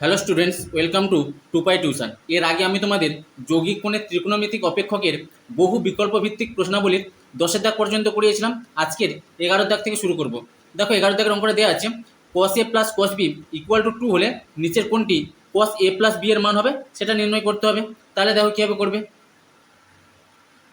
Hello students, welcome to Tupai tuition. এর আগে আমি তোমাদের যৌগিক কোণের ত্রিকোণমিতিক অপেক্ষকের বহু বিকল্প ভিত্তিক প্রশ্নাবলীর দশের দাগ পর্যন্ত করিয়েছিলাম। আজকের এগারো দাগ থেকে শুরু করব। দেখো, এগারো দাগের অঙ্কটা দেওয়া আছে cos A plus cos B equal to two হলে নিচের কোনটি কস এ প্লাস বি এর মান হবে, সেটা নির্ণয় করতে হবে। তাহলে দেখো কীভাবে করবে?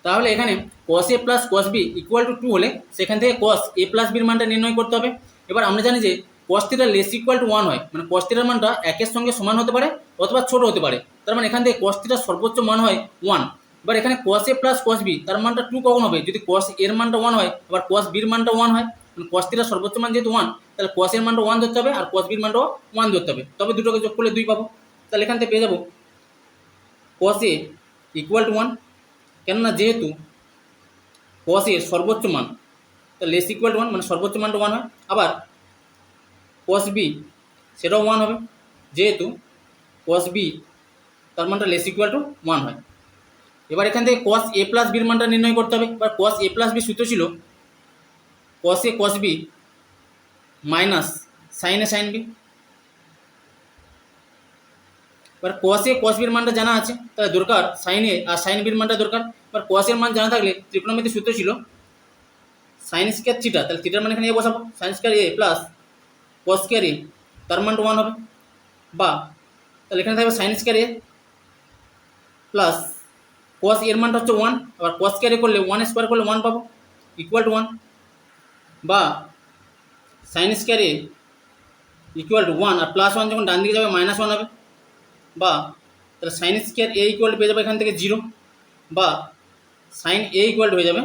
তাহলে এখানে cos A plus cos B equal to two হলে সেখান থেকে কস এ প্লাস বির মানটা নির্ণয় করতে হবে। এবার আমরা জানি যে cos less equal to one হয় মানে কস মানটা একের সঙ্গে সমান হতে পারে অথবা ছোট হতে পারে। তার মানে এখান থেকে কস সর্বোচ্চ মান হয় ওয়ান এবার এখানে cos A plus cos B তার মানটা টু কখন হবে? যদি কস এর মানটা ওয়ান হয়, আবার কস বির মানটা ওয়ান হয় মানে কস সর্বোচ্চ মান যেহেতু ওয়ান তাহলে কস এর মানটা ওয়ান ধরতে হবে আর কস বির মানটাও ওয়ান ধরতে হবে। তবে দুটোকে যোগ করলে দুই পাবো। তাহলে এখান থেকে পেয়ে যাব। Cos A equal to one কেননা যেহেতু কস এর সর্বোচ্চ মান, তাহলে লেস ইকুয়াল টু ওয়ান মানে সর্বোচ্চ মানটা ওয়ান হয়। আবার কস বি সেটাও ওয়ান হবে। যেহেতু কস বি তার মানটা লেস ইকুয়াল টু ওয়ান হয়। এবার এখান থেকে কস এ প্লাস বির মানটা নির্ণয় করতে হবে। এবার কস এ প্লাস বি সূত্র ছিল cos A cos B minus sine A sine B এবার কস এ কস বির মানটা জানা আছে, তাহলে দরকার সাইন এ আর সাইন বির মানটা দরকার। এবার কস এর মান জানা থাকলে ত্রিকোণমিতির সূত্র ছিল সাইন স্কোয়ার থিটা তাহলে থিটার মান এখানে এ বসাবো। Sine square A plus cos square A তার ওয়ান হবে। বা তাহলে এখানে থাকবে সাইন স্কোয়ার প্লাস কস এর মানটা হচ্ছে ওয়ান আবার কস স্কোয়ার করলে ওয়ান স্কোয়ার করলে ওয়ান পাবো ইকুয়াল টু ওয়ান বা sine square A equal to one R plus one যখন ডান দিকে যাবে মাইনাস ওয়ান হবে। বা তাহলে সাইন স্কোয়ার এ ইকুয়াল পেয়ে যাবে এখান থেকে জিরো বা সাইন এ ইকুয়াল হয়ে যাবে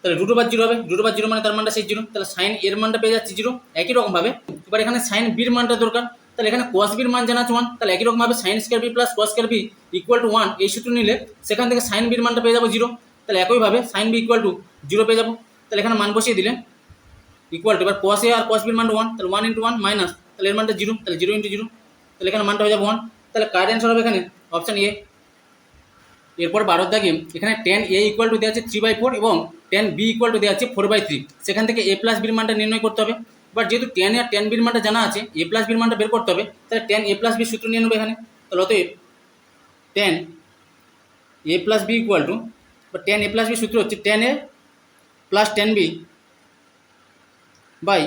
তাহলে রুট ওভার জিরো হবে। রুট ওভার জিরো মানে তার মানটা সেই জিরো তাহলে সাইন এর মানটা পেয়ে যাচ্ছে জিরো একই রকমভাবে এবার এখানে সাইন বির মানটা দরকার। তাহলে এখানে কস বির মান জানা আছে ওয়ান তাহলে একই রকমভাবে sine square B plus cos square B equal to one এই সূত্র নিলে সেখান থেকে সাইন বির মানটা পেয়ে যাব জিরো তাহলে একইভাবে sine B equal to zero পেয়ে যাব। তাহলে এখানে মান বসিয়ে দিলে ইকুয়াল টু এবার কস এ আর কস বির মানটা ওয়ান তাহলে ওয়ান ইন্টু ওয়ান মাইনাস তাহলে এর মানটা জিরো তাহলে জিরো ইন্টু জিরো তাহলে এখানে মানটা হয়ে যাবে ওয়ান তাহলে কার অ্যান্সার হবে এখানে অপশান এ এরপর বারোর দাগে এখানে টেন এ ইকুয়াল টু দেওয়া আছে থ্রি বাই ফোর এবং টেন বি ইকুয়াল টু দেওয়া আছে ফোর বাই থ্রি সেখান থেকে এ প্লাস বির মানটা নির্ণয় করতে হবে। বাট যেহেতু টেন আর টেন বির মানটা জানা আছে এ প্লাস বির মানটা বের করতে হবে, তাহলে টেন এ প্লাস বি সূত্র নিয়ে নেবে এখানে। তাহলে অতএব tan A plus B equal to বা টেন এ প্লাস বি সূত্র হচ্ছে tan A plus tan B by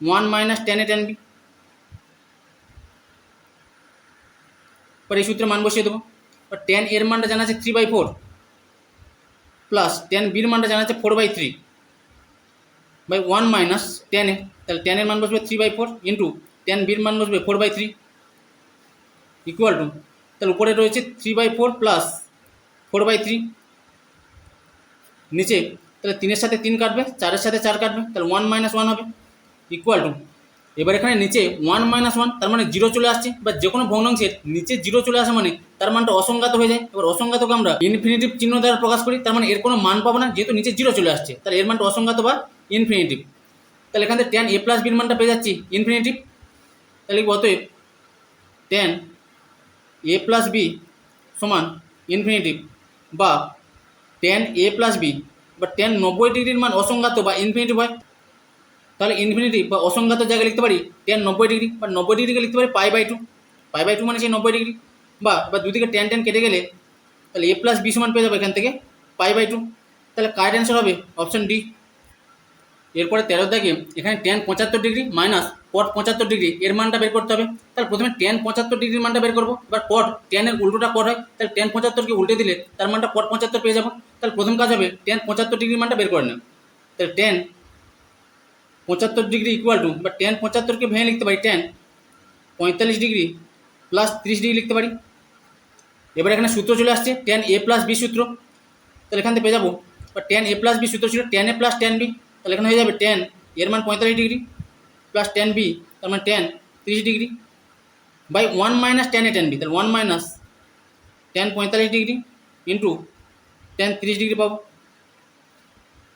one minus tan A tan B এবার এই সূত্রে মান বসিয়ে দেবো। টেন এর মানটা জানা আছে three by four plus tan বির মানটা জানা আছে four by three by one minus tan তাহলে টেনের মান বসবে three by four into tan বির মান বসবে four by three equal to তাহলে উপরে রয়েছে three by four plus four by three নিচে। তাহলে তিনের সাথে তিন কাটবে, চারের সাথে চার কাটবে, তাহলে ওয়ান মাইনাস ওয়ান হবে ইকুয়াল টু এবার এখানে নিচে ওয়ান মাইনাস ওয়ান তার মানে জিরো চলে আসছে, বা যে কোনো ভগ্নাংশের নিচে জিরো চলে আসে মানে তার মানটা অসংজ্ঞাত হয়ে যায়। এবার অসংজ্ঞাতকে আমরা ইনফিনিটিভ চিহ্ন দ্বারা প্রকাশ করি, তার মানে এর কোনো মান পাবো না, যেহেতু নিচে জিরো চলে আসছে। তাহলে এর মানটা অসংজ্ঞাত বা ইনফিনিটিভ তাহলে এখান থেকে টেন এ প্লাস বির মানটা পেয়ে যাচ্ছি ইনফিনিটিভ তাহলে অতএব টেন এ প্লাস বি সমান ইনফিনিটিভ বা টেন এ প্লাস বি বা টেন নব্বই ডিগ্রির মান অসংজ্ঞাত বা ইনফিনিটিভ হয়। তাহলে ইনফিনিটি বা অসংজ্ঞাত জায়গায় লিখতে পারি টেন নব্বই ডিগ্রি, বা নব্বই ডিগ্রিকে লিখতে পারি pi by two pi by two মানে সেই নব্বই ডিগ্রি। বা বা দুদিকে টেন টেন কেটে গেলে, তাহলে এ প্লাস বি সমান পেয়ে যাব এখান থেকে পাই বাই টু তাহলে কারেক্ট অ্যান্সার হবে অপশন ডি এরপরে তেরো দাগে এখানে টেন পঁচাত্তর ডিগ্রি মাইনাস পট পঁচাত্তর ডিগ্রি এর মানটা বের করতে হবে। তাহলে প্রথমে টেন পঁচাত্তর ডিগ্রির মানটা বের করব, এবার পট টেনের উল্টোটা পট হয়, তাহলে টেন পঁচাত্তরকে উল্টে দিলে তার মানটা পট পঁচাত্তর পেয়ে যাব। তাহলে প্রথম কাজ হবে টেন পঁচাত্তর ডিগ্রির মানটা বের করে নেব তাহলে টেন পঁচাত্তর ডিগ্রি ইকুয়াল টু বা টেন পঁচাত্তরকে ভেঙে লিখতে পারি টেন পঁয়তাল্লিশ ডিগ্রি প্লাস তিরিশ ডিগ্রি লিখতে পারি। এবার এখানে সূত্র চলে আসছে টেন এ প্লাস বি সূত্র। তাহলে এখান থেকে পেয়ে যাব। টেন এ প্লাস বি সূত্র ছিল tan A plus tan B তাহলে এখানে হয়ে যাবে টেন এর মান পঁয়তাল্লিশ ডিগ্রি প্লাস টেন বি তার মানে টেন তিরিশ degree by one minus tan A tan B তাহলে ওয়ান মাইনাস টেন পঁয়তাল্লিশ ডিগ্রি ইন্টু টেন তিরিশ ডিগ্রি পাবো।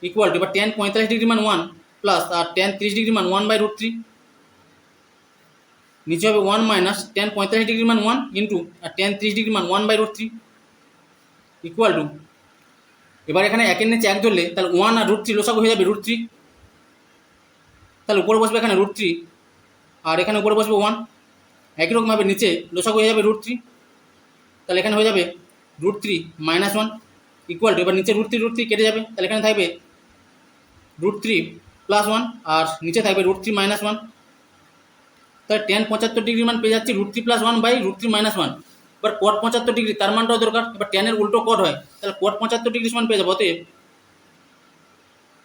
ইকুয়াল টু এবার টেন পঁয়তাল্লিশ ডিগ্রি মান ওয়ান প্লাস আর টেন তিরিশ ডিগ্রি মান ওয়ান বাই রুট থ্রি নিচে হবে ওয়ান মাইনাস টেন পঁয়তাল্লিশ ডিগ্রি মান ওয়ান ইন্টু আর টেন ত্রিশ ডিগ্রি মান one by root three equal to এবার এখানে একের নিচে এক ধরলে, তাহলে ওয়ান আর রুট থ্রি লোসাগু হয়ে যাবে রুট থ্রি তাহলে উপরে বসবে এখানে রুট থ্রি আর এখানে উপরে বসবে ওয়ান একই রকমভাবে নিচে লোসাগু হয়ে যাবে রুট থ্রি তাহলে এখানে হয়ে যাবে root three minus one equal to এবার নিচে রুট থ্রি রুট থ্রি কেটে যাবে। তাহলে এখানে থাকবে রুট থ্রি প্লাস ওয়ান আর নিচে থাকবে রুট থ্রি মাইনাস ওয়ান তাহলে টেন পঁচাত্তর ডিগ্রি মান পেয়ে যাচ্ছি root three plus one by root three minus one এবার কট পঁচাত্তর ডিগ্রি তার মানটাও দরকার। এবার টেনের উল্টো কট হয়, তাহলে কট পঁচাত্তর ডিগ্রি সমান পেয়ে যাব, অতএব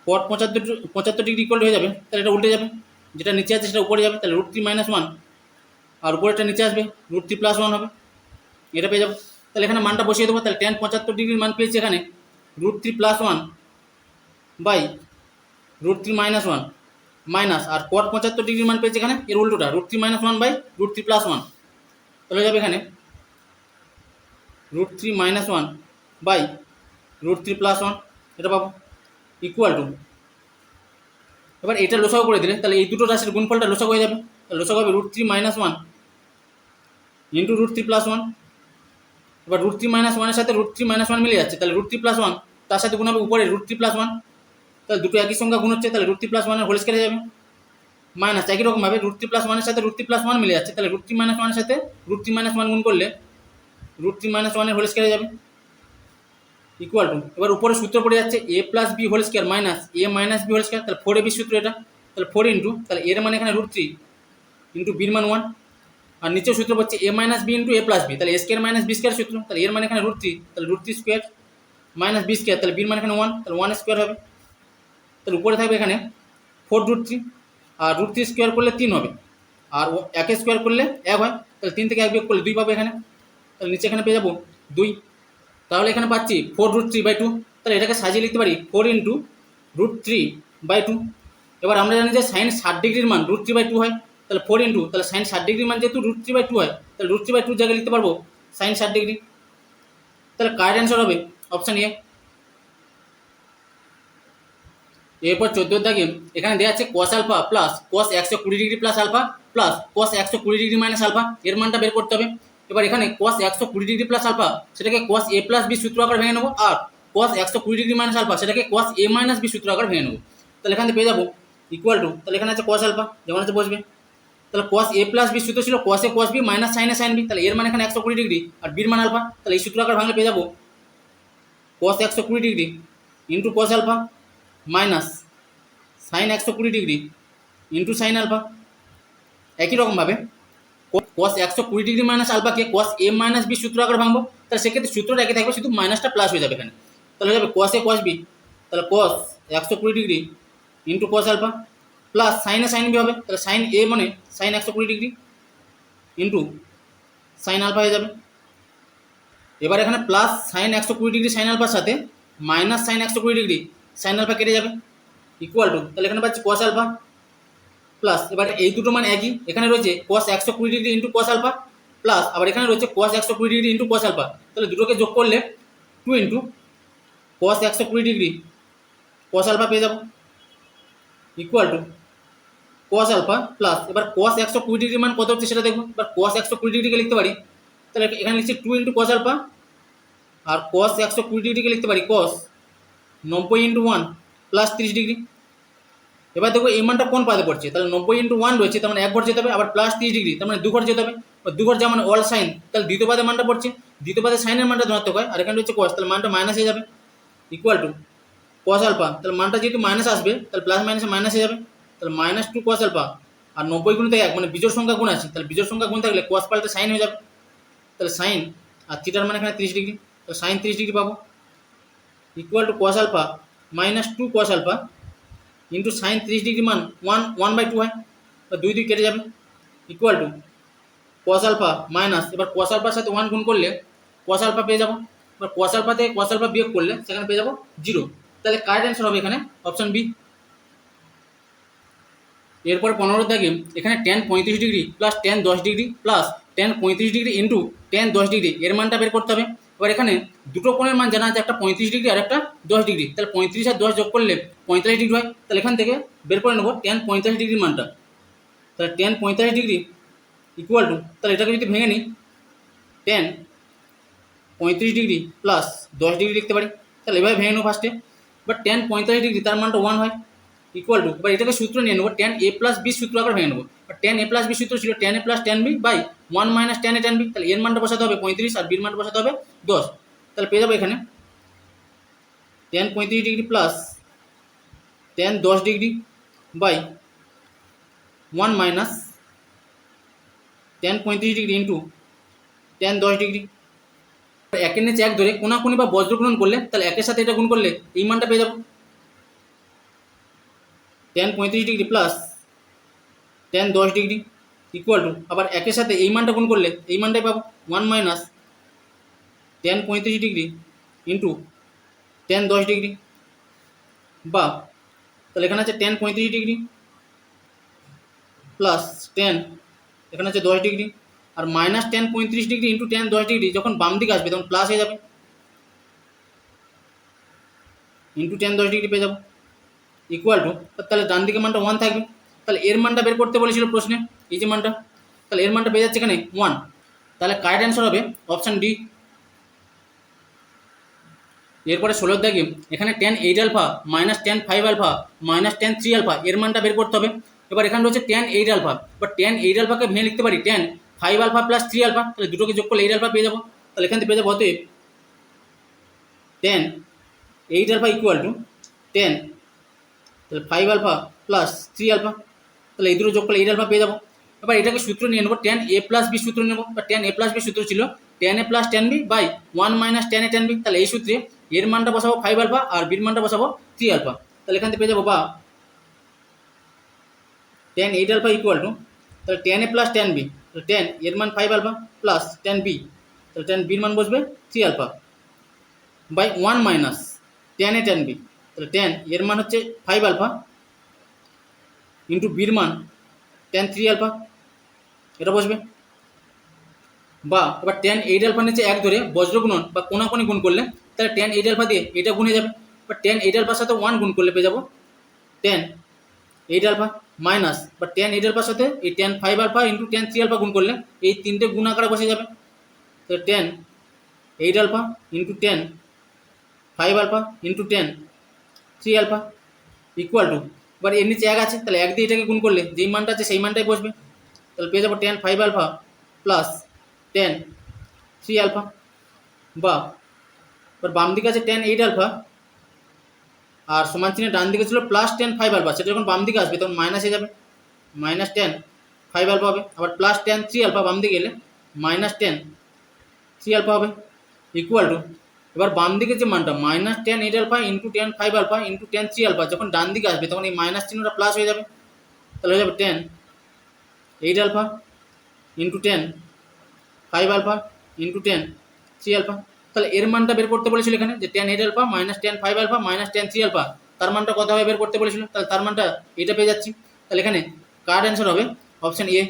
কট পঁচাত্তর পঁচাত্তর ডিগ্রি ইকুয়াল হয়ে যাবে, তাহলে এটা উল্টে যাবে। যেটা নিচে আছে সেটা উপরে যাবে, তাহলে রুট থ্রি মাইনাস ওয়ান আর উপরেটা নিচে আসবে রুট থ্রি প্লাস ওয়ান হবে। এটা পেয়ে যাব। তাহলে এখানে মানটা বসিয়ে দেবো, তাহলে টেন পঁচাত্তর ডিগ্রির মান পেয়েছি এখানে root three plus one by root three minus one minus R cot পঁচাত্তর ডিগ্রির মান পেয়েছি এখানে এর উল্টোটা root three minus one by root three plus one হয়ে যাবে এখানে root three minus one by root three plus one এটা পাবো ইকুয়াল টু এবার এটা লোসাগু করে দিলে তাহলে এই দুটো রাশির গুণফলটা লোসাগু হয়ে যাবে তাহলে লোসাগু হবে root three minus one into root three plus one এবার রুট থ্রি মাইনাস ওয়ানের সাথে রুট থ্রি মাইনাস ওয়ান মিলে যাচ্ছে তাহলে রুট থ্রি প্লাস ওয়ান তার সাথে গুণ হবে উপরে রুট থ্রি প্লাস ওয়ান তাহলে দুটো একই সংখ্যা গুণ হচ্ছে, তাহলে রুট থ্রি প্লাস ওয়ানের হোল স্কোয়ার যাবে। মাইনাস একই রকমভাবে রুট থ্রি প্লাস ওয়ানের সাথে রুট থ্রি প্লাস ওয়ান মিলে যাচ্ছে, তাহলে রুট থ্রি মাইনাস ওয়ানের সাথে রুট থ্রি মাইনাস ওয়ান গুণ করলে রুট থ্রি মাইনাস ওয়ানের হোল স্কোয়ার যাবে। ইকুয়াল টু এবার উপরে সূত্র পড়ে যাচ্ছে A plus B whole square minus A minus B whole square তাহলে ফোর এ বি সূত্র এটা, তাহলে ফোর ইন্টু তাহলে এর মানে এখানে রুট থ্রি ইন্টু বির মান ওয়ান আর নিচেও সূত্র পাচ্ছে A minus B into A plus B তাহলে A square minus B square সূত্র, তাহলে এর মানে এখানে রুট থ্রি তাহলে root three square minus B square তাহলে বির মানে এখানে ওয়ান তাহলে ওয়ান স্কোয়ার হবে। তাহলে উপরে থাকবে এখানে ফোর রুট থ্রি, আর রুট থ্রি স্কোয়ার করলে তিন হবে, আর একে স্কোয়ার করলে এক হয়, তাহলে তিন থেকে এক বিয়োগ করলে দুই পাবে এখানে, তাহলে নিচে এখানে পেয়ে যাব দুই, তাহলে এখানে পাচ্ছি four root three by two, তাহলে এটাকে সাজিয়ে লিখতে পারি four into root three by two, এবার আমরা জানি যে সাইন ষাট ডিগ্রির মান রুট থ্রি বাই টু হয়, তাহলে ফোর ইন্টু, তাহলে সাইন ষাট ডিগ্রির মান যেহেতু রুট থ্রি বাই টু হয়, তাহলে রুট থ্রি বাই টু জায়গায় লিখতে পারব সাইন ষাট ডিগ্রি, তাহলে কারেক্ট অ্যান্সার হবে অপশান এ এরপর চোদ্দ দাগে এখানে দেওয়া আছে কস আলফা প্লাস কস একশো কুড়ি degree plus alpha plus cos একশো কুড়ি ডিগ্রি মাইনাস আলফা এর মানটা বের করতে হবে। এবার এখানে কস একশো কুড়ি ডিগ্রি প্লাস আলফা সেটাকে কস এ প্লাস বি সূত্র আকার ভেঙে নেব, আর কস একশো কুড়ি ডিগ্রি মাইনাস আলফা সেটাকে কস এ মাইনাস বি সূত্র আকার ভেঙে নেব। তাহলে এখানে পেয়ে যাব ইকুয়াল টু তাহলে এখানে আছে কস আলফা যেমন আছে বসবে। তাহলে কস এ প্লাস বি সূত্র ছিল cos A cos B minus sine sine B তাহলে এর মানে এখানে একশো কুড়ি ডিগ্রি আর বির মান আলফা তাহলে এই সূত্র আকার ভাঙলে পেয়ে যাব। কস একশো কুড়ি degree into cos alpha minus sine একশো কুড়ি ডিগ্রি ইন্টু সাইন আলফা। একই রকমভাবে কস একশো কুড়ি ডিগ্রি মাইনাস আলফাকে কস এ মাইনাস বি সূত্র আকার ভাঙবো, তাহলে সেক্ষেত্রে সূত্রটা একই থাকবে, শুধু মাইনাসটা প্লাস হয়ে যাবে এখানে। তাহলে যাবে কস এ কস বি তাহলে কস একশো কুড়ি degree into cos alpha plus সাইনে সাইন বি হবে। তাহলে সাইন এ মানে সাইন একশো কুড়ি ডিগ্রি ইন্টু সাইন আলফা হয়ে যাবে। এবার এখানে প্লাস সাইন একশো কুড়ি ডিগ্রি সাইন আলফার সাথে মাইনাস সাইন একশো কুড়ি ডিগ্রি সাইন আলফা কেটে যাবে ইকুয়াল টু তাহলে এখানে পাচ্ছি কস আলফা প্লাস এবার এই দুটো মান একই, এখানে রয়েছে কস একশো কুড়ি degree into cos alpha plus আবার এখানে রয়েছে কস একশো কুড়ি ডিগ্রি ইন্টু কস আলফা তাহলে দুটোকে যোগ করলে টু ইন্টু কস একশো কুড়ি ডিগ্রি কস আলফা পেয়ে যাব equal to cos alpha plus এবার কস একশো কুড়ি ডিগ্রি মান কত হচ্ছে সেটা দেখব, এবার কস একশো কুড়ি ডিগ্রিকে লিখতে পারি, তাহলে এখানে লিখছি টু ইন্টু কস আলফা আর কস একশো কুড়ি ডিগ্রিকে লিখতে পারি কস নব্বই ইন্টু ওয়ান প্লাস তিরিশ ডিগ্রি এবার দেখো এই মানটা কোন পাতে পড়ছে? তাহলে নব্বই ইন্টু ওয়ান রয়েছে, তার মানে এক ঘর যেতে হবে, আবার প্লাস তিরিশ ডিগ্রি তার মানে দু ঘর যেতে হবে। দু ঘর যেমন অল সাইন তাহলে দ্বিতীয় পাদে মানটা পড়ছে। দ্বিতীয় পাদে সাইনের মানটা ধনাত্মক হয়, আর এখানে রয়েছে কস তাহলে মানটা মাইনাস হয়ে যাবে। ইকুয়াল টু কস আলফা তাহলে মানটা যেহেতু মাইনাস আসবে, তাহলে প্লাস মাইনাসে মাইনাস হয়ে যাবে। তাহলে মাইনাস টু কস আলফা আর নব্বই গুণ এক মানে বিজোর সংখ্যা গুণ আছে, তাহলে বিজোর সংখ্যা গুণ থাকলে কস পাল্টে সাইন হয়ে যাবে। তাহলে সাইন আর থিটার মানে এখানে তিরিশ ডিগ্রি তাহলে সাইন তিরিশ ডিগ্রি পাবো। Equal to cos alpha minus two cos alpha into sine তিরিশ ডিগ্রি মান ওয়ান ওয়ান বাই টু হয়। বা দুই দুই কেটে যাবে। Equal to cos alpha minus এবার কস আলফার সাথে ওয়ান গুণ করলে কস আলফা পেয়ে যাব। এবার কস আলফা কস আলফা বিয়োগ করলে সেখানে পেয়ে যাব জিরো তাহলে কারেক্ট অ্যান্সার হবে এখানে অপশন বি এরপর পনেরো দাগে এখানে টেন পঁয়ত্রিশ ডিগ্রি প্লাস টেন দশ ডিগ্রি প্লাস টেন পঁয়ত্রিশ ডিগ্রি ইন্টু টেন দশ ডিগ্রি এর মানটা বের করতে হবে। এবার এখানে দুটো কোণের মান জানা আছে, একটা পঁয়ত্রিশ ডিগ্রি আর একটা দশ ডিগ্রি। তাহলে পঁয়ত্রিশ আর দশ যোগ করলে পঁয়তাল্লিশ ডিগ্রি হয়। তাহলে এখান থেকে বের করে নেব টেন পঁয়তাল্লিশ ডিগ্রি মানটা। তাহলে টেন পঁয়তাল্লিশ ডিগ্রি ইকুয়াল টু তাহলে এটাকে যদি ভেঙে নিই টেন পঁয়ত্রিশ ডিগ্রি প্লাস দশ ডিগ্রি লিখতে পারি। তাহলে এভাবে ভেঙে নেব ফার্স্টে বাট টেন পঁয়তাল্লিশ ডিগ্রি, তার মানটা ওয়ান হয়। ইকুয়াল টু এবার এটাকে সূত্র নিয়ে নেব টেন এ প্লাস বি সূত্র আকার ভেঙে নেব। টেন এ প্লাস বি সূত্র ছিল tan A plus tan B by one minus tan A tan B তাহলে এর মানটা বসাতে হবে পঁয়ত্রিশ আর বির মানটা বসাতে হবে দশ। তাহলে পেয়ে যাব এখানে টেন পঁয়ত্রিশ ডিগ্রি প্লাস টেন দশ degree by one minus tan পঁয়ত্রিশ ডিগ্রি ইন্টু টেন দশ ডিগ্রি একের নিচে এক ধরে কোনাকুনি বা বজ্রগ্রহণ করলে, তাহলে একের সাথে এটা গুণ করলে এই মানটা পেয়ে যাব। টেন পঁয়ত্রিশ ডিগ্রি প্লাস টেন দশ ডিগ্রি ইকুয়াল টু আবার একের সাথে এই মানটা গুণ করলে এই মানটাই পাবো ওয়ান মাইনাস টেন পঁয়ত্রিশ ডিগ্রি ইন্টু টেন দশ ডিগ্রি বা তাহলে এখানে আছে টেন পঁয়ত্রিশ ডিগ্রি প্লাস টেন এখানে আছে দশ ডিগ্রি আর মাইনাস টেন পঁয়ত্রিশ ডিগ্রি ইন্টু টেন দশ ডিগ্রি যখন বাম দিকে আসবে তখন প্লাস হয়ে যাবে ইন্টু টেন দশ ডিগ্রি পেয়ে যাব। ইকুয়াল টু তাহলে ডান দিকে মানটা ওয়ান থাকবে। তাহলে এর মানটা বের করতে বলেছিল প্রশ্নে, এই যে মানটা। তাহলে এর মানটা পেয়ে যাচ্ছে এখানে ওয়ান তাহলে কারেক্ট অ্যান্সার হবে অপশান ডি এরপরে ষোলোর দাগে এখানে tan eight alpha minus tan five alpha minus tan three alpha এর মানটা বের করতে হবে। এবার এখানে রয়েছে টেন এইট আলফা এবার টেন এইট আলফাকে ভেঙে লিখতে পারি tan five alpha plus three alpha তাহলে দুটোকে যোগ করলে এইট আলফা পেয়ে যাব। তাহলে এখান থেকে পেয়ে যাব অতএব tan eight alpha equal to tan তাহলে five alpha plus three alpha তাহলে এই দুটো যোগ করলে এইট আলফা পেয়ে যাব। এবার এটাকে সূত্র নিয়ে নেব টেন এ প্লাস বি সূত্র নেব। বা টেন এ প্লাস বি সূত্র ছিল tan A plus tan B by one minus tan A tan B তাহলে এই সূত্রে এর মানটা বসাবো ফাইভ আলফা আর বির মানটা বসাবো থ্রি আলফা তাহলে এখান থেকে পেয়ে যাব বা tan eight alpha equal to তাহলে tan A plus tan B তাহলে টেন এর মান five alpha plus tan B তাহলে টেন বির মান বসবে three alpha by one minus tan A tan B তাহলে টেন এর মান হচ্ছে ফাইভ আলফা ইন্টু বির মান টেন থ্রি আলফা এটা বসবে। বা এবার টেন এইট আলফা নিচে এক ধরে বজ্রগুণন বা কোনাকোনি গুণ করলে, তাহলে টেন এইট আলফা দিয়ে এটা গুণে যাবে। বা টেন এইট আলফার সাথে ওয়ান গুণ করলে পেয়ে যাব টেন এইট আলফা মাইনাস বা টেন এইট আলফার সাথে এই tan five alpha into tan three alpha গুণ করলে এই তিনটে গুণ আকারে বসে যাবে। তো tan eight alpha into tan five alpha into tan three alpha equal to এবার এর নিচে এক আছে, তাহলে এক দিয়ে এটাকে গুণ করলে যেই মানটা আছে সেই মানটাই বসবে। তাহলে পেয়ে যাব tan five alpha plus tan three alpha বা, এবার বাম দিকে আছে টেন এইট আলফা আর সমান চিহ্নের ডান দিকে ছিল প্লাস টেন ফাইভ আলফা সেটা যখন বাম দিকে আসবে তখন মাইনাস হয়ে যাবে। মাইনাস টেন ফাইভ আলফা হবে। আবার প্লাস টেন থ্রি আলফা বাম দিকে এলে মাইনাস টেন থ্রি আলফা হবে। ইকুয়াল টু এবার বাম দিকে যে মানটা minus tan eight alpha into tan five alpha into tan three alpha যখন ডান দিকে আসবে, তখন এই মাইনাস চিহ্নটা প্লাস হয়ে যাবে। তাহলে হয়ে যাবে tan eight alpha into tan five alpha into tan three alpha তাহলে এর মানটা বের করতে বলেছিল এখানে যে tan eight alpha minus tan five alpha minus tan three alpha তার মানটা কত হবে বের করতে বলেছিল? তাহলে তার মানটা এটা পেয়ে যাচ্ছি। তাহলে এখানে কার অ্যান্সার হবে অপশান এ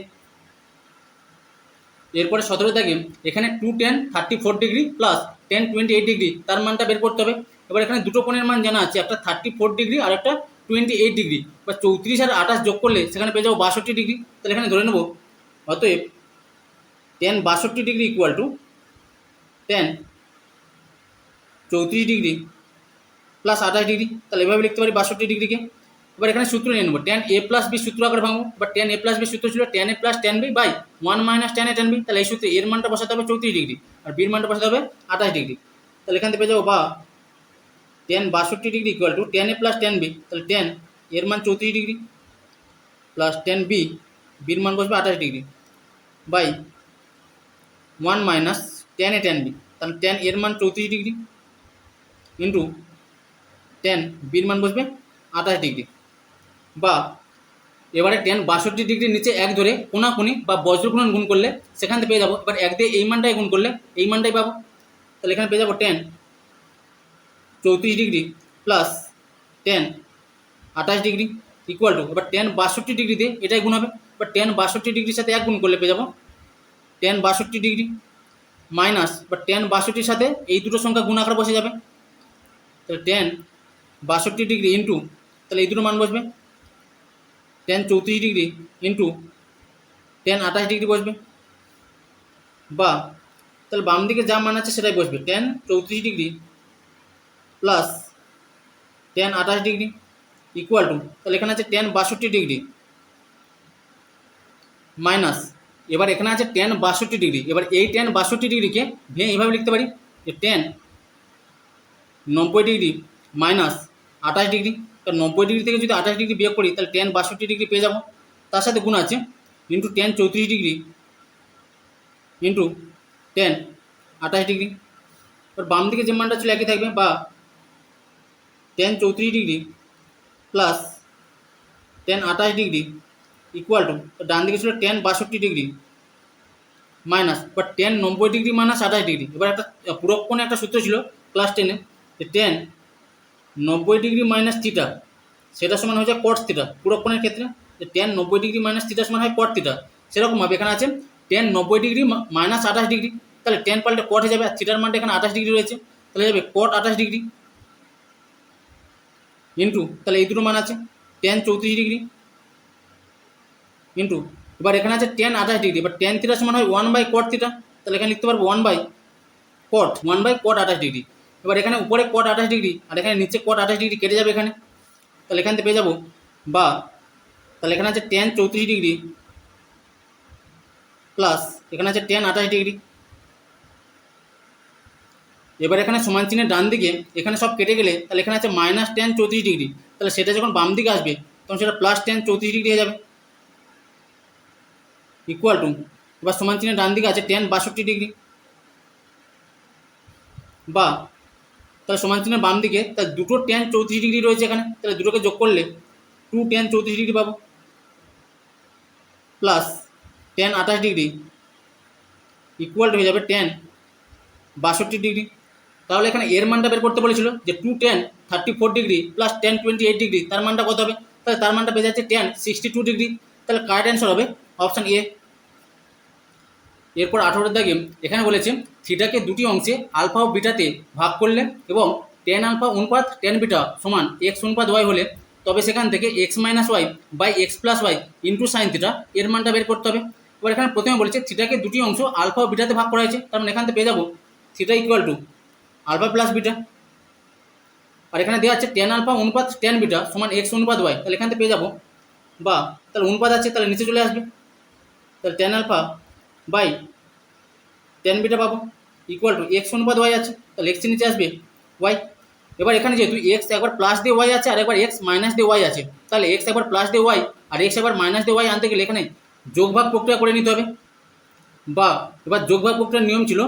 এরপরে সতেরো থাকে এখানে two tan thirty four degree plus tan twenty eight degree তার মানটা বের করতে হবে। এবার এখানে দুটো কোণের মান জানা আছে, একটা থার্টি ফোর ডিগ্রি আর একটা টোয়েন্টি এইট ডিগ্রি বা চৌত্রিশ আর আঠাশ যোগ করলে সেখানে পেয়ে যাব বাষট্টি ডিগ্রি তাহলে এখানে ধরে নেব, অতএব টেন বাষট্টি ডিগ্রি ইকুয়াল টু টেন চৌত্রিশ ডিগ্রি প্লাস আঠাশ ডিগ্রি তাহলে এভাবে লিখতে পারি বাষট্টি ডিগ্রিকে এবার এখানে সূত্র নিয়ে নেব টেন এ প্লাস বি সূত্র আকারে ভাঙবো। বা টেন এ প্লাস বি সূত্র ছিল tan A plus tan B by one minus tan A tan B তাহলে এই সূত্রে এর মানটা বসাতে হবে চৌত্রিশ ডিগ্রি, আর বির মানটা বসাতে হবে আঠাশ ডিগ্রি। তাহলে এখান থেকে পেয়ে যাব বা টেন বাষট্টি degree equal to tan A plus tan B তাহলে টেন এর মান চৌত্রিশ ডিগ্রি প্লাস টেন বি বির মান বসবে আঠাশ degree by one minus tan A tan B তাহলে টেন এর মান চৌত্রিশ ডিগ্রি ইন্টু টেন বির মান বসবে আঠাশ ডিগ্রি বা এবারে টেন বাষট্টি ডিগ্রির নিচে এক ধরে কোনাকুনি বা বজ্রগুণন গুণ করলে সেখান থেকে পেয়ে যাব। এবার এক দিয়ে এই মানটাই গুণ করলে এই মানটাই পাবো। তাহলে এখানে পেয়ে যাব টেন চৌত্রিশ ডিগ্রি প্লাস টেন আঠাশ ডিগ্রি ইকুয়াল টু এবার টেন বাষট্টি ডিগ্রিতে এটাই গুণ হবে। এবার টেন বাষট্টি ডিগ্রির সাথে এক গুণ করলে পেয়ে যাব। টেন বাষট্টি ডিগ্রি মাইনাস বা টেন বাষট্টির সাথে এই দুটো সংখ্যা গুণ আকারে বসে যাবে। তাহলে টেন বাষট্টি ডিগ্রি ইন্টু তাহলে এই দুটো মান বসবে। টেন চৌত্রিশ ডিগ্রি ইন্টু টেন আঠাশ ডিগ্রি বসবে। বা, তাহলে বাম দিকে যা মান আছে সেটাই বসবে। টেন চৌত্রিশ ডিগ্রি প্লাস টেন আঠাশ ডিগ্রি ইকুয়াল টু তাহলে এখানে আছে টেন বাষট্টি ডিগ্রি মাইনাস এবার এখানে আছে টেন বাষট্টি ডিগ্রি এবার এই টেন বাষট্টি ডিগ্রিকে ভেঙে এইভাবে লিখতে পারি যে টেন নব্বই ডিগ্রি মাইনাস আঠাশ ডিগ্রি তো নব্বই ডিগ্রি থেকে যদি আঠাশ ডিগ্রি বিয়োগ করি, তাহলে টেন বাষট্টি ডিগ্রি পেয়ে যাব। তার সাথে গুণ আছে ইন্টু টেন চৌত্রিশ ডিগ্রি ইন্টু টেন আঠাশ ডিগ্রি এবার বাম দিকে যে মানটা ছিল একই থাকবে, বা টেন চৌত্রিশ ডিগ্রি প্লাস টেন আঠাশ ডিগ্রি ইকুয়াল টু ডান দিকে ছিল টেন বাষট্টি ডিগ্রি মাইনাস বা টেন নব্বই ডিগ্রি মাইনাস আঠাশ ডিগ্রি এবার একটা পুরক্ষণে একটা সূত্র ছিল ক্লাস টেনে যে টেন নব্বই ডিগ্রি মাইনাস থিটা সেটা সমান হয়ে যায় কট থিটা পুরক্ষণের ক্ষেত্রে যে টেন নব্বই ডিগ্রি মাইনাস থিটা সমান হয় কট থিটা সেরকমভাবে এখানে আছে টেন নব্বই ডিগ্রি মাইনাস আঠাশ ডিগ্রি, তাহলে টেন পাল্টে কট হয়ে যাবে আর থিটার মানটা এখানে আঠাশ ডিগ্রি রয়েছে, তাহলে যাবে কট আঠাশ ডিগ্রি। ইন্টু তাহলে এই দুটো মান আছে টেন চৌত্রিশ ডিগ্রি। ইন্টু এবার এখানে আছে টেন আঠাশ ডিগ্রি, এবার টেন থিটা সমান হয় ওয়ান বাই কট থিটা তাহলে এখানে লিখতে পারব one by cot one by cot আঠাশ ডিগ্রি। এবার এখানে উপরে কট আঠাশ ডিগ্রি আর এখানে নিচে কট আঠাশ ডিগ্রি কেটে যাবে এখানে। তাহলে এখান থেকে পেয়ে যাব, বা তাহলে এখানে আছে টেন চৌত্রিশ ডিগ্রি প্লাস এখানে আছে টেন আঠাশ ডিগ্রি এবার এখানে সমান চিহ্নের ডান দিকে, এখানে সব কেটে গেলে তাহলে এখানে আছে মাইনাস টেন চৌত্রিশ ডিগ্রি তাহলে সেটা যখন বাম দিকে আসবে, তখন সেটা প্লাস টেন চৌত্রিশ ডিগ্রি হয়ে যাবে। ইকুয়াল টু এবার সমান চিহ্নের ডান দিকে আছে টেন বাষট্টি ডিগ্রি বা তাহলে সমান চিহ্নের বাম দিকে, তাহলে দুটো টেন চৌত্রিশ ডিগ্রি রয়েছে এখানে, তাহলে দুটোকে যোগ করলে টু টেন চৌত্রিশ ডিগ্রি পাবো। প্লাস টেন আঠাশ ডিগ্রি ইকুয়াল হয়ে যাবে টেন বাষট্টি ডিগ্রি তাহলে এখানে এর মানটা বের করতে বলেছিল যে two tan thirty four degree plus tan twenty eight degree তার মানটা কত হবে? তাহলে তার মানটা পেয়ে যাচ্ছে টেন সিক্সটি টু ডিগ্রি তাহলে কারেক্ট অ্যান্সার হবে অপশান এ এরপর আঠেরোর দাগে এখানে বলেছে, থিটাকে দুটি অংশে আলফা ও বিটাতে ভাগ করলে এবং টেন আলফা অনুপাত টেন বিটা সমান এক্স অনুপাত ওয়াই হলে, তবে সেখান থেকে X minus Y by X plus Y into sine theta এর মানটা বের করতে হবে। এবার এখানে প্রথমে বলেছে, থিটাকে দুটি অংশ আলফা ও বিটাতে ভাগ করা হয়েছে, তার মানে এখান থেকে পেয়ে যাব theta equal to alpha plus beta আর এখানে দেওয়া আছে টেন আলফা অনুপাত টেন বিটা সমান এক্স অনুপাত ওয়াই তাহলে এখান থেকে পেয়ে যাব। বা তাহলে অনুপাত আছে, তাহলে নিচে চলে আসবে। তাহলে tan alpha by tan beta পাবো ইকুয়াল টু এক্স অনুপাত ওয়াই আছে, তাহলে এক্সের নিচে আসবে ওয়াই এবার এখানে যেহেতু এক্স একবার প্লাস দিয়ে ওয়াই আছে আর একবার এক্স মাইনাস দিয়ে ওয়াই আছে, তাহলে এক্স একবার প্লাস দিয়ে ওয়াই আর এক্স একবার মাইনাস দিয়ে ওয়াই আনতে গেলে এখানে যোগভাগ প্রক্রিয়া করে নিতে হবে। বা এবার যোগভাগ প্রক্রিয়ার নিয়ম ছিল,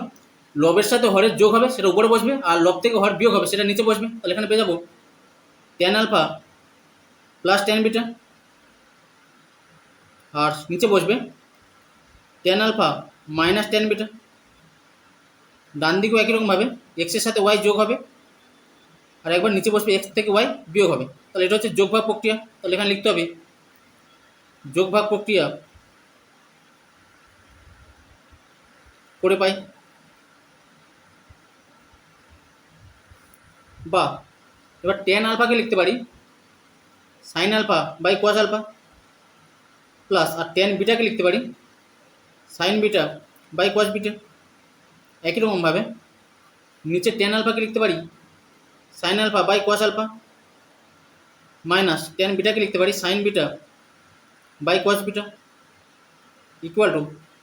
লবের সাথে হরের যোগ হবে, সেটা উপরে বসবে, আর লব থেকে হর বিয়োগ হবে, সেটা নিচে বসবে, তাহলে এখানে পেয়ে যাব tan alpha plus tan beta আর নিচে বসবে tan alpha minus tan beta ডান দিকেও একই রকমভাবে এক্সের সাথে ওয়াই যোগ হবে, আর একবার নিচে বসবে এক্স থেকে ওয়াই বিয়োগ হবে। তাহলে এটা হচ্ছে যোগভাগ প্রক্রিয়া। তাহলে এখানে লিখতে হবে, যোগভাগ প্রক্রিয়া করে পাই বা এবার টেন আলফাকে লিখতে পারি sine alpha by cos alpha plus R tan বিটাকে লিখতে পারি। Sine beta by cos beta, একই রকমভাবে নিচে টেন আলফাকে লিখতে পারি sine alpha by cos alpha minus tan বিটাকে লিখতে পারি sine beta by cos beta equal to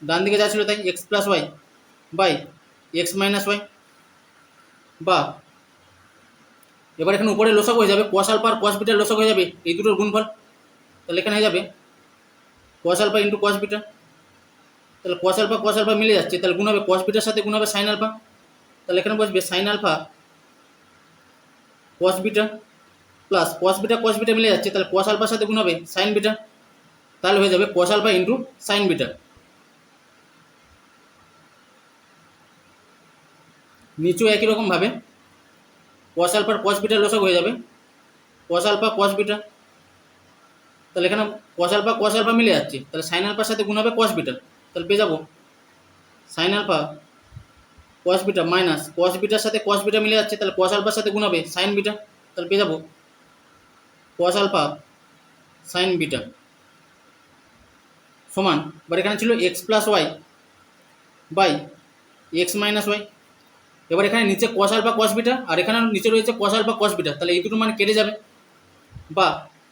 ডান দিকে যা ছিল তাই X plus Y by X minus Y বা এবার এখানে উপরে লোসক হয়ে যাবে কস আলফা আর কস বিটার লোসক হয়ে যাবে, এই দুটোর গুণফল, তাহলে এখানে হয়ে যাবে cos alpha into cos beta তাহলে কস আলফা কস আলফা মিলে যাচ্ছে, তাহলে গুণ হবে কস বিটার সাথে গুণ হবে সাইন আলফা তাহলে এখানে বসবে sine alpha cos beta plus cos beta cos beta মিলে যাচ্ছে, তাহলে কস আলফার সাথে গুণ হবে সাইন বিটা তাহলে হয়ে যাবে cos alpha into sine beta নিচেও একই রকমভাবে কস আলফার কস বিটা লসক হয়ে যাবে। কস আলফা কস বিটা তাহলে এখানে কস আলফা কস আলফা মিলে যাচ্ছে, তাহলে সাইন আলফার সাথে গুণ হবে কস বিটা তাহলে পেয়ে যাব। Sine alpha cos beta minus cos bitter সাথে কস বিটা মিলে যাচ্ছে, তাহলে কস আলফার সাথে গুণ হবে সাইন বিটা তাহলে পেয়ে যাব। কস আলফা সাইন বিটা সমান এবার এখানে ছিল X plus Y by X minus Y এবার এখানে নিচে কস আলফা কস বিটা আর এখানে নিচে রয়েছে কস আলফা কস বিটা তাহলে এই দুটো মানে কেটে যাবে। বা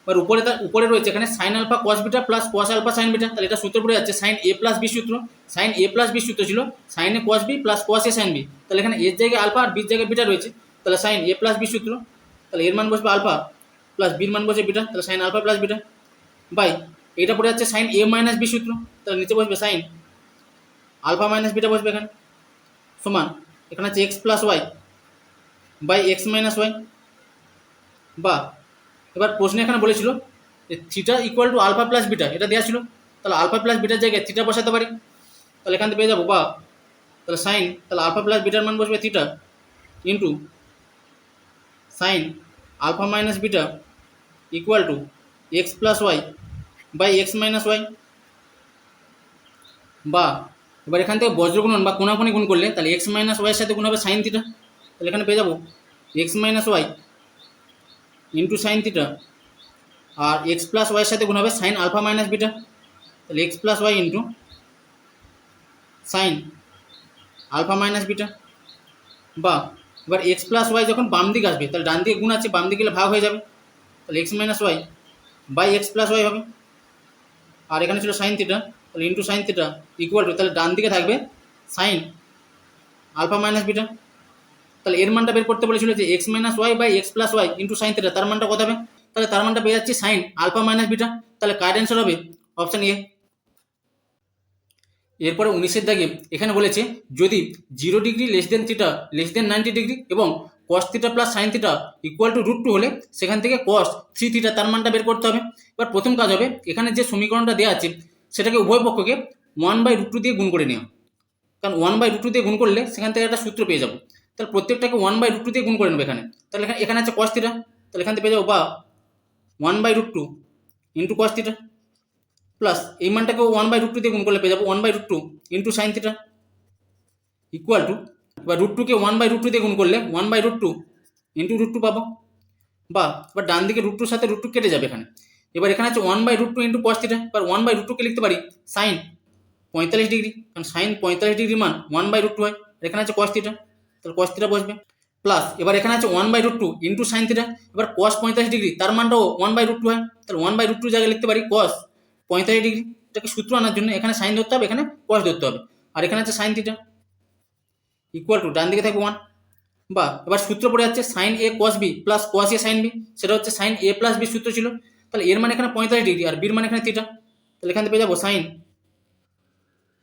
এবার উপরে তার উপরে রয়েছে, এখানে sine alpha cos beta plus cos alpha sine beta তাহলে এটা সূত্র পড়ে যাচ্ছে সাইন এ প্লাস বি সূত্র। সাইন এ প্লাস বি সূত্র ছিল sine cos B plus cos A sine B তাহলে এখানে এর জায়গায় আলফা আর বির জায়গায় বিটা রয়েছে, তাহলে সাইন এ প্লাস বি সূত্র, তাহলে এর মান বসবে আলফা প্লাস বির মান বসবে বিটা তাহলে sine alpha plus beta by, এটা পড়ে যাচ্ছে সাইন এ মাইনাস বি সূত্র, তাহলে নিচে বসবে সাইন আলফা মাইনাস বিটা বসবে এখানে। সমান, এখানে আছে X plus Y by X minus Y বা এবার প্রশ্নে এখানে বলেছিল যে theta equal to alpha plus beta এটা দেওয়া ছিল। তাহলে আলফা প্লাস বিটার জায়গায় থিটা বসাতে পারি। তাহলে এখান থেকে পেয়ে যাব, বা তাহলে সাইন তাহলে আলফা প্লাস বিটার মান বসবে theta into sine alpha minus beta equal to X plus Y by X minus Y বা এবার এখান থেকে বজ্রগুণন বা কোনাকুনি গুণ করলে তাহলে এক্স মাইনাস ওয়াইয়ের সাথে গুণ হবে সাইন থিটা তাহলে এখানে পেয়ে যাব X minus Y into sine theta আর এক্স প্লাস ওয়াইয়ের সাথে গুণ হবে সাইন আলফা মাইনাস বিটা তাহলে X plus Y into sine alpha minus beta বা এবার এক্স প্লাস ওয়াই যখন বাম দিকে আসবে, তাহলে ডান দিকে গুণ আছে, বাম দিকে গেলে ভাগ হয়ে যাবে। তাহলে X minus Y by X plus Y হবে। আর এখানে ছিল সাইন থিটা তাহলে into sine theta equal to তাহলে ডান দিকে থাকবে সাইন আলফা মাইনাস বিটা তাহলে এর মানটা বের করতে বলেছিল যে X minus Y by X plus Y into sine theta তার মানটা কত হবে? তাহলে তার মানটা পেয়ে যাচ্ছি সাইন আলফা মাইনাস বিটা তাহলে কার অ্যান্সার হবে অপশান এ এরপরে উনিশের দাগে এখানে বলেছে, যদি zero degree less than theta less than ninety degree এবং cos theta plus sine theta equal to root two হলে সেখান থেকে কস থ্রি থিটা তার মানটা বের করতে হবে। এবার প্রথম কাজ হবে, এখানে যে সমীকরণটা দেওয়া আছে, সেটাকে উভয় পক্ষকে ওয়ান বাই রুট টু দিয়ে গুণ করে নেওয়া। কারণ ওয়ান বাই রুট টু দিয়ে গুণ করলে সেখান থেকে একটা সূত্র পেয়ে যাব। তাহলে প্রত্যেকটাকে ওয়ান বাই রুট টু দিয়ে গুণ করে নেবে এখানে তাহলে এখানে এখানে আছে কস থিটা তাহলে এখান থেকে পেয়ে যাব বা one by root two into cos theta plus এই মানটাকেও ওয়ান বাই রুট টু দিয়ে গুণ করলে পেয়ে যাব one by root two into sine theta equal to এবার রুট টুকে ওয়ান বাই রুট টু দিয়ে গুণ করলে one by root two into root two পাবো বা এবার ডান দিকে রুট টুর সাথে রুট টু কেটে যাবে এখানে এবার এখানে আছে one by root two into cos theta এবার ওয়ান বাই রুট টুকে লিখতে পারি সাইন পঁয়তাল্লিশ ডিগ্রি কারণ সাইন পঁয়তাল্লিশ ডিগ্রি মান ওয়ান বাই রুট টু হয় এখানে আছে কস থিটা তাহলে কস থিটা বসবে। প্লাস এবার এখানে আছে one by root two into sine theta এবার কস পঁয়তাল্লিশ ডিগ্রি তার মানটাও ওয়ান বাই রুট টু হয়। তাহলে ওয়ান বাই রুট টু জায়গায় লিখতে পারি কস পঁয়তাল্লিশ ডিগ্রি এটাকে সূত্র আনার জন্য এখানে সাইন ধরতে হবে, এখানে কস ধরতে হবে। আর এখানে আছে সাইন থিটা ইকুয়াল টু ডান দিকে থাকবে ওয়ান বা, এবার সূত্র পড়ে যাচ্ছে sine A cos B plus cos A sine B সেটা হচ্ছে সাইন এ প্লাস বি সূত্র ছিল। তাহলে এর মানে এখানে পঁয়তাল্লিশ ডিগ্রি আর বির মানে এখানে থিটা তাহলে এখান পেয়ে যাব সাইন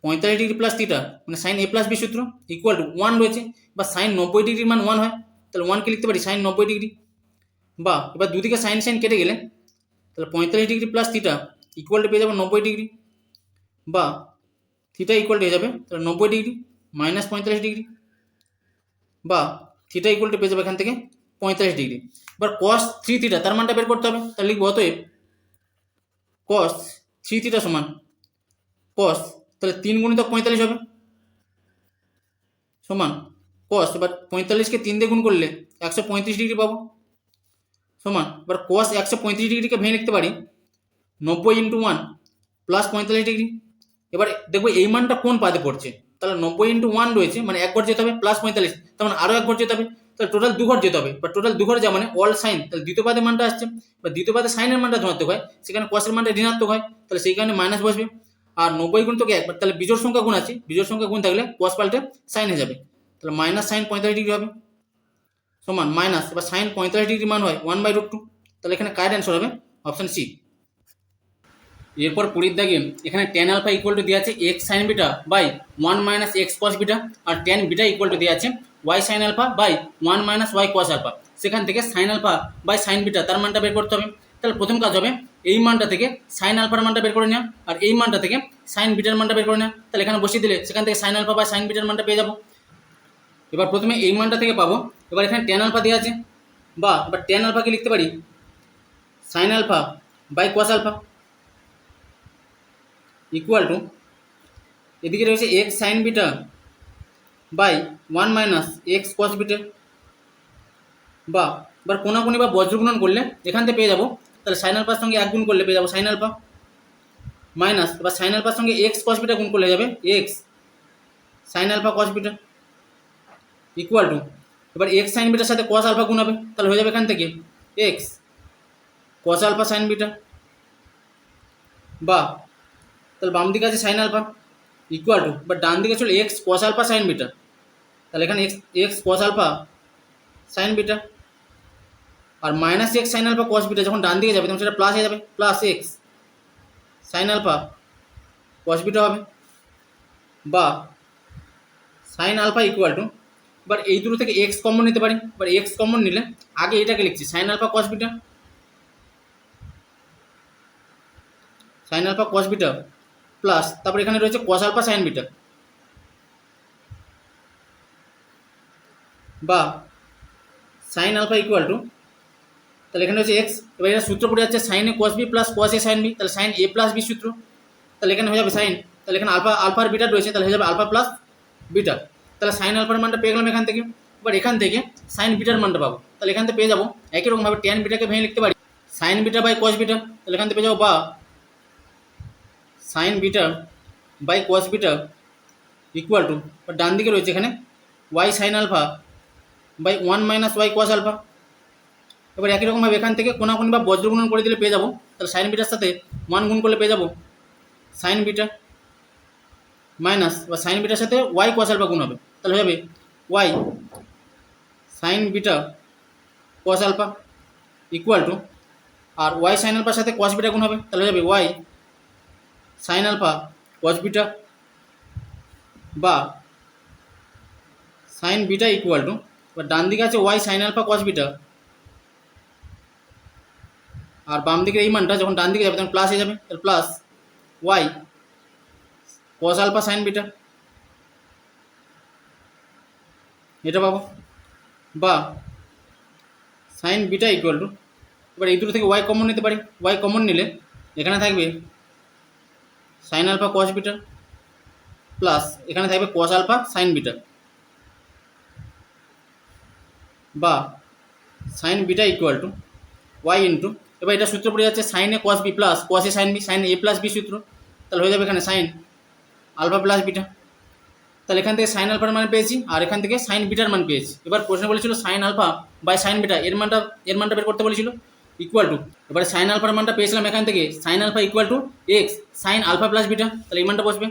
পঁয়তাল্লিশ ডিগ্রি প্লাস থিটা মানে সাইন এ প্লাস বি সূত্র ইকুয়াল টু ওয়ান রয়েছে, বা সাইন নব্বই ডিগ্রির মান ওয়ান হয়, তাহলে ওয়ানকে লিখতে পারি সাইন নব্বই ডিগ্রি বা এবার দুদিকে সাইন সাইন কেটে গেলে, তাহলে পঁয়তাল্লিশ degree plus theta equal to পেয়ে যাব নব্বই ডিগ্রি বা থিটা ইকুয়াল টু হয়ে যাবে, তাহলে নব্বই ডিগ্রি মাইনাস পঁয়তাল্লিশ ডিগ্রি বা থিটা ইকুয়াল টু পেয়ে যাবে এখান থেকে পঁয়তাল্লিশ ডিগ্রি এবার কস থ্রি থিটা তার মানটা বের করতে হবে, তাহলে লিখব অতএব কস থ্রি থিটা সমান কস তাহলে তিন গুণিত পঁয়তাল্লিশ হবে। সমান কস এবার পঁয়তাল্লিশকে তিন দিয়ে গুণ করলে একশো পঁয়ত্রিশ ডিগ্রি পাবো। সমান, এবার কস একশো পঁয়ত্রিশ ডিগ্রিকে ভেঙে লিখতে পারি নব্বই ইন্টু ওয়ান প্লাস পঁয়তাল্লিশ ডিগ্রি। এবার দেখব এই মানটা কোন পাদে পড়ছে? তাহলে নব্বই ইন্টু ওয়ান রয়েছে মানে এক ঘর যেতে হবে প্লাস পঁয়তাল্লিশ, তার মানে আরও এক ঘর যেতে হবে। তাহলে টোটাল দু ঘর যেতে হবে। বা টোটাল দু ঘর যা মানে অল সাইন তাহলে দ্বিতীয় পাদে মানটা আসছে। বা দ্বিতীয় পাদে সাইনের মানটা ধনাত্মক হয়, সেখানে কসের মানটা ঋণাত্মক হয়, তাহলে সেই কারণে মাইনাস বসবে। আর নব্বই গুণ তোকে একবার, তাহলে বিজোড় সংখ্যা গুণ আছে। বিজোড় সংখ্যা গুণ থাকলে কস পাল্টে সাইন হয়ে যাবে। তাহলে মাইনাস সাইন পঁয়তাল্লিশ ডিগ্রি হবে। সমান মাইনাস এবার সাইন পঁয়তাল্লিশ ডিগ্রি মান হয় ওয়ান বাই রুট টু তাহলে এখানে কারেন্ট অ্যান্সার হবে অপশান সি এরপর কুড়ির দাগে এখানে টেন আলফা ইকুয়াল টু দেওয়া আছে x sine beta by one minus x cos beta R tan beta equal to দেওয়া আছে y sine alpha by one minus y cos alpha সেখান থেকে sine alpha by sine beta তার মানটা বের করতে হবে। তাহলে প্রথম কাজ হবে এই মানটা থেকে সাইন আলফার মানটা বের করে নেওয়া আর এই মানটা থেকে সাইন বিটার মানটা বের করে নেওয়া তাহলে এখানে বসিয়ে দিলে সেখান থেকে সাইন আলফা বা সাইন বিটার মানটা পেয়ে যাব। এবার প্রথমে এই মানটা থেকে পাবো। এবার এখানে টেন আলফা দেওয়া আছে, বা এবার টেন আলফাকে লিখতে পারি sine alpha by cos alpha equal to এদিকে রয়েছে x sine beta by one minus x cos beta বা এবার কোনাকুনি বা বজ্রগুণন করলে এখান থেকে পেয়ে যাব তাহলে সাইন আলফার সঙ্গে এক গুণ করলে পেয়ে যাব সাইন আলফা মাইনাস এবার সাইন আলফার সঙ্গে এক্স কস বিটা গুণ করলে যাবে x sine alpha cos beta equal to এবার এক্স সাইন বিটার সাথে কস আলফা গুণ হবে, তাহলে হয়ে যাবে এখান থেকে x cos alpha sine beta বা তাহলে বাম দিকে আছে সাইন আলফা ইকুয়াল টু বা ডান দিকে চলে x cos alpha sine beta তাহলে এখানে x x cos alpha sine beta আর minus x sine alpha cos beta যখন ডান দিকে যাবে, তখন সেটা প্লাস হয়ে যাবে plus x sine alpha cos beta হবে, বা সাইন আলফা ইকুয়াল টু এবার এই দুটো থেকে এক্স কমন নিতে পারি এবার এক্স কমন নিলে আগে এটাকে লিখছি sine alpha cos beta sine alpha cos beta plus তারপর এখানে রয়েছে কস আলফা সাইন বিটা বা সাইন আলফা ইকুয়াল টু তাহলে এখানে হচ্ছে এক্স এবার এটা সূত্র পড়ে যাচ্ছে sine A cos B plus cos A sine B তাহলে সাইন এ প্লাস বি সূত্র। তাহলে এখানে হয়ে যাবে সাইন তাহলে এখানে আলফা আলফার বিটা রয়েছে, তাহলে হয়ে যাবে আলফা প্লাস বিটা তাহলে সাইন আলফার মানটা পেয়ে গেলাম এখান থেকে। এবার এখান থেকে সাইন বিটার মানটা পাবো। তাহলে এখান থেকে পেয়ে যাব, একই রকমভাবে টেন বিটাকে ভেঙে লিখতে পারি। Sine beta by cos beta তাহলে এখান থেকে পেয়ে যাব বা sine beta by cos beta equal to ডান দিকে রয়েছে এখানে y sine alpha by one minus y cos alpha এবার একই রকমভাবে এখান থেকে কোনাকুনি বা বজ্র গুণন করে দিলে পেয়ে যাব। তাহলে সাইন বিটার সাথে ওয়ান গুণ করলে পেয়ে যাব। সাইন বিটা মাইনাস বা সাইন বিটার সাথে ওয়াই কস আলফা গুণ হবে। তাহলে হয়ে যাবে y sine beta cos alpha equal to R y sine আলফার সাথে কস বিটা গুণ হবে। তাহলে হয়ে যাবে y sine alpha cos beta বা সাইন বিটা ইকুয়াল টু এবার ডান দিকে আছে y sine alpha cos beta আর বাম দিকের এই মানটা যখন ডান দিকে যাবে, তখন প্লাস হয়ে যাবে। তাহলে plus y cos alpha sine beta এটা পাবো। বা সাইন বিটা ইকুয়াল টু এবার এই দুটো থেকে ওয়াই কমন নিতে পারি। ওয়াই কমন নিলে এখানে থাকবে sine alpha cos beta plus এখানে থাকবে কস আলফা সাইন বিটা বা sine beta equal to y into এবার এটা সূত্র পড়ে যাচ্ছে sine A cos B plus A sine B sine A plus B সূত্র। তাহলে হয়ে যাবে এখানে সাইন আলফা প্লাস বিটা তাহলে এখান থেকে সাইন আলফার মান পেয়েছি, আর এখান থেকে সাইন বিটার মান পেয়েছি। এবার প্রশ্ন বলেছিল sine alpha by sine beta এর মানটা এর মানটা বের করতে বলেছিল? ইকুয়াল টু এবারে সাইন আলফার মানটা পেয়েছিলাম এখান থেকে sine alpha equal to x sine alpha plus beta তাহলে এই মানটা বসবে।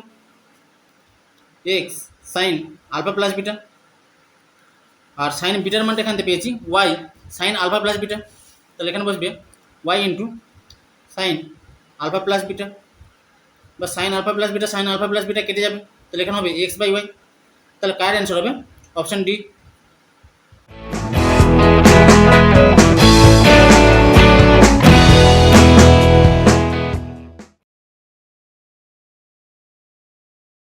X sine alpha plus beta আর সাইন বিটার মানটা এখান থেকে পেয়েছি y sine alpha plus beta তাহলে এখানে বসবে। Y into sine alpha plus beta বা sine alpha plus beta sine alpha plus beta কেটে যাবে। তাহলে এখানে হবে এক্স বাই ওয়াই তাহলে কার অ্যান্সার হবে? Option D